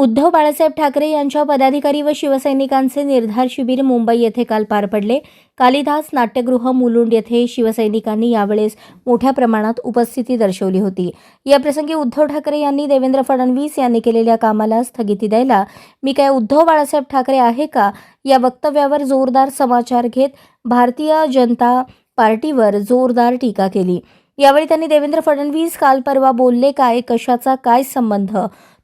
उद्धव बाळासाहेब ठाकरे यांच्या पदाधिकारी व शिवसैनिकांचे निर्धार शिबिर मुंबई येथे काल पार पडले. कालिदास नाट्यगृह मुलुंड येथे शिवसैनिकांनी यावेळेस मोठ्या प्रमाणात उपस्थिती दर्शवली होती. याप्रसंगी उद्धव ठाकरे यांनी देवेंद्र फडणवीस यांनी केलेल्या कामाला स्थगिती द्यायला मी काय उद्धव बाळासाहेब ठाकरे आहे का? या वक्तव्यावर जोरदार समाचार घेत भारतीय जनता पार्टीवर जोरदार टीका केली. यावेळी त्यांनी देवेंद्र फडणवीस काल परवा बोलले काय? कशाचा काय संबंध?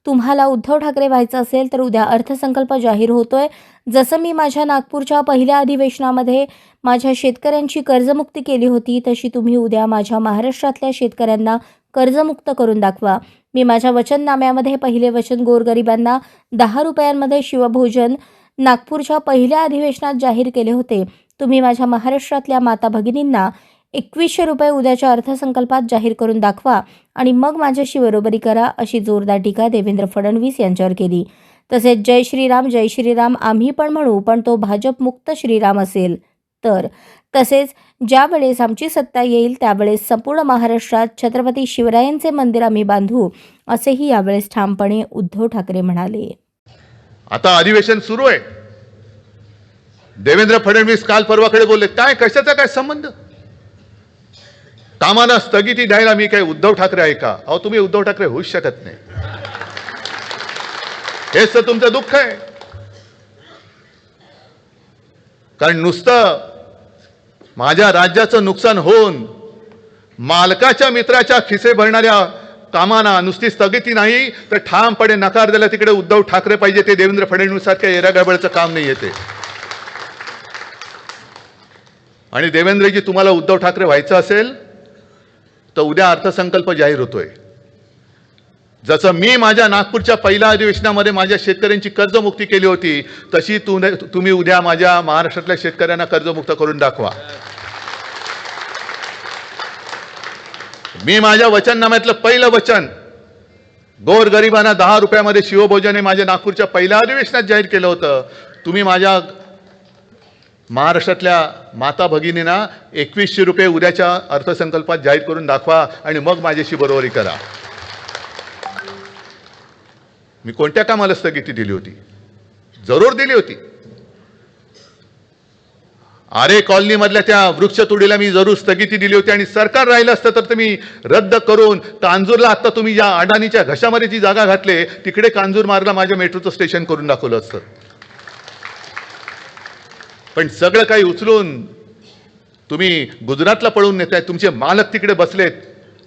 तुम्हाला उद्धव ठाकरे व्हायचं असेल तर उद्या अर्थसंकल्प जाहीर होतोय. जसं मी माझ्या नागपूरच्या पहिल्या अधिवेशनामध्ये माझ्या शेतकऱ्यांची कर्जमुक्ती केली होती तशी तुम्ही उद्या माझ्या महाराष्ट्रातल्या शेतकऱ्यांना कर्जमुक्त करून दाखवा. मी माझ्या वचननाम्यामध्ये पहिले वचन गोरगरिबांना दहा रुपयांमध्ये शिवभोजन नागपूरच्या पहिल्या अधिवेशनात जाहीर केले होते. तुम्ही माझ्या महाराष्ट्रातल्या माता भगिनींना एकवीसशे रुपये उद्याच्या अर्थसंकल्पात जाहीर करून दाखवा आणि मग माझ्याशी बरोबरी करा अशी जोरदार टीका देवेंद्र फडणवीस यांच्यावर केली. तसेच जय श्रीराम जय श्रीराम आम्ही पण म्हणू पण तो भाजपमुक्त श्रीराम असेल. तर तसेच ज्यावेळेस आमची सत्ता येईल त्यावेळेस संपूर्ण महाराष्ट्रात छत्रपती शिवरायांचे मंदिर आम्ही बांधू असेही यावेळेस ठामपणे उद्धव ठाकरे म्हणाले. आता अधिवेशन सुरू आहे. देवेंद्र फडणवीस काल परवाकडे बोलले काय कशाचा काय संबंध? कामाला स्थगिती द्यायला मी काय उद्धव ठाकरे आहे का? अहो तुम्ही उद्धव ठाकरे होऊच शकत नाही. हेच तर तुमचं दुःख आहे. कारण नुसतं माझ्या राज्याचं नुकसान होऊन मालकाच्या मित्राच्या खिसे भरणाऱ्या कामांना नुसती स्थगिती नाही तर ठामपणे नकार दिला तिकडे उद्धव ठाकरे पाहिजे ते देवेंद्र फडणवीस सारख्या येरागडबडचं काम नाही येते आणि देवेंद्रजी तुम्हाला उद्धव ठाकरे व्हायचं असेल तर उद्या अर्थसंकल्प जाहीर होतोय. जसं मी माझ्या नागपूरच्या पहिल्या अधिवेशनामध्ये माझ्या शेतकऱ्यांची कर्जमुक्ती केली होती तशी तु तुम्ही उद्या माझ्या महाराष्ट्रातल्या शेतकऱ्यांना कर्जमुक्त करून दाखवा. मी माझ्या वचननाम्यातलं पहिलं वचन गोरगरिबांना दहा रुपयामध्ये शिवभोजन हे माझ्या नागपूरच्या पहिल्या अधिवेशनात जाहीर केलं होतं. तुम्ही माझ्या महाराष्ट्रातल्या माता भगिनींना एकवीसशे रुपये उद्याच्या अर्थसंकल्पात जाहीर करून दाखवा आणि मग माझ्याशी बरोबरी करा. मी कोणत्या कामाला स्थगिती दिली होती? जरूर दिली होती. आरे कॉलनीमधल्या त्या वृक्षतोडीला मी जरूर स्थगिती दिली होती आणि सरकार राहिलं असतं तर तुम्ही रद्द करून कांजूरला आता तुम्ही ज्या अडाणीच्या घशामध्ये जी जागा घातले तिकडे कांजूर मार्गला माझ्या मेट्रोचं स्टेशन करून दाखवलं असतं. पण सगळं काही उचलून तुम्ही गुजरातला पळून नेताय तुमचे मालक तिकडे बसलेत.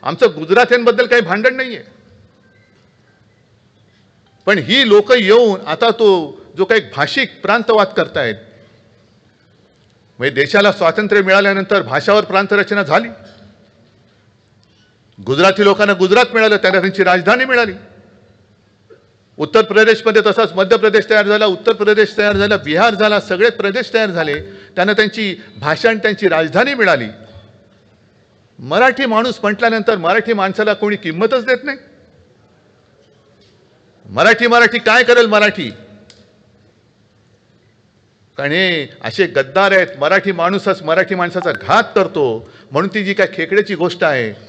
आमचं गुजरात्यांबद्दल काही भांडण नाहीये. पण ही लोक येऊन आता तो जो काही भाषिक प्रांतवाद करतायत म्हणजे देशाला स्वातंत्र्य मिळाल्यानंतर भाषावर प्रांतरचना झाली. गुजराती लोकांना गुजरात मिळालं त्यांना त्यांची राजधानी मिळाली. उत्तर प्रदेशमध्ये तसाच मध्य प्रदेश तयार झाला उत्तर प्रदेश तयार झाला बिहार झाला सगळे प्रदेश तयार झाले. त्यांना त्यांची भाषा आणि त्यांची राजधानी मिळाली. मराठी माणूस म्हटल्यानंतर मराठी माणसाला कोणी किंमतच देत नाही. मराठी मराठी काय करेल मराठी? कारण हे असे गद्दार आहेत मराठी माणूसच मराठी माणसाचा घात करतो. म्हणून ती जी काय खेकड्याची गोष्ट आहे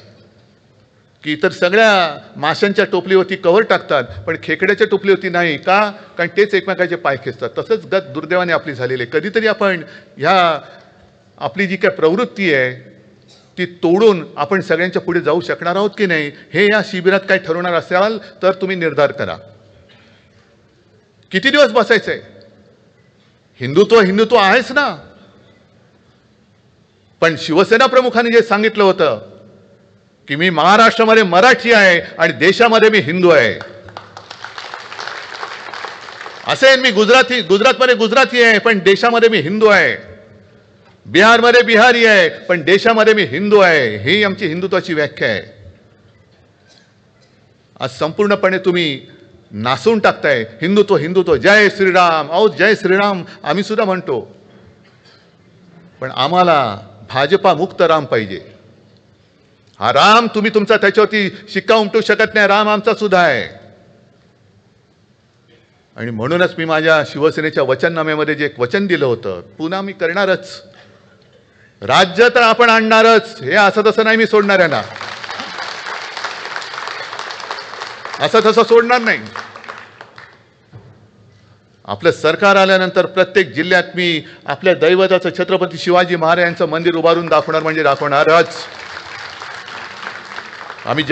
की इतर सगळ्या माशांच्या टोपलीवरती कव्हर टाकतात पण खेकड्याच्या टोपलीवरती नाही. का? कारण तेच एकमेकाचे पाय खेचतात. तसंच गत दुर्दैवाने आपली झालेली आहे. कधीतरी आपण ह्या आपली जी काय प्रवृत्ती आहे ती तोडून आपण सगळ्यांच्या पुढे जाऊ शकणार आहोत की नाही हे या शिबिरात काय ठरवणार असाल तर तुम्ही निर्धार करा. किती दिवस बसायचंय? हिंदुत्व हिंदुत्व आहेच ना. पण शिवसेना प्रमुखांनी जे सांगितलं होतं की मी महाराष्ट्रामध्ये मराठी आहे आणि देशामध्ये मी हिंदू आहे. असे मी गुजराती गुजरातमध्ये गुजराती आहे पण देशामध्ये मी हिंदू आहे. बिहारमध्ये बिहारी आहे पण देशामध्ये मी हिंदू आहे. ही आमची हिंदुत्वाची व्याख्या आहे. आज संपूर्णपणे तुम्ही नासून टाकताय. हिंदुत्व हिंदुत्व. जय श्रीराम. औ जय श्रीराम. आम्ही सुद्धा म्हणतो. पण आम्हाला भाजपा मुक्त राम पाहिजे. हा राम तुम्ही तुमचा त्याच्यावरती शिक्का उमटू शकत नाही. राम आमचा सुद्धा आहे. आणि म्हणूनच मी माझ्या शिवसेनेच्या वचननाम्यामध्ये जे एक वचन दिलं होतं पुन्हा मी करणारच. राज्य तर आपण आणणारच. हे असं तसं नाही मी सोडणार यांना. असं तसं सोडणार नाही. आपलं सरकार आल्यानंतर प्रत्येक जिल्ह्यात मी आपल्या दैवताचं छत्रपती शिवाजी महाराजांचं मंदिर उभारून दाखवणार म्हणजे दाखवणारच. आम्ही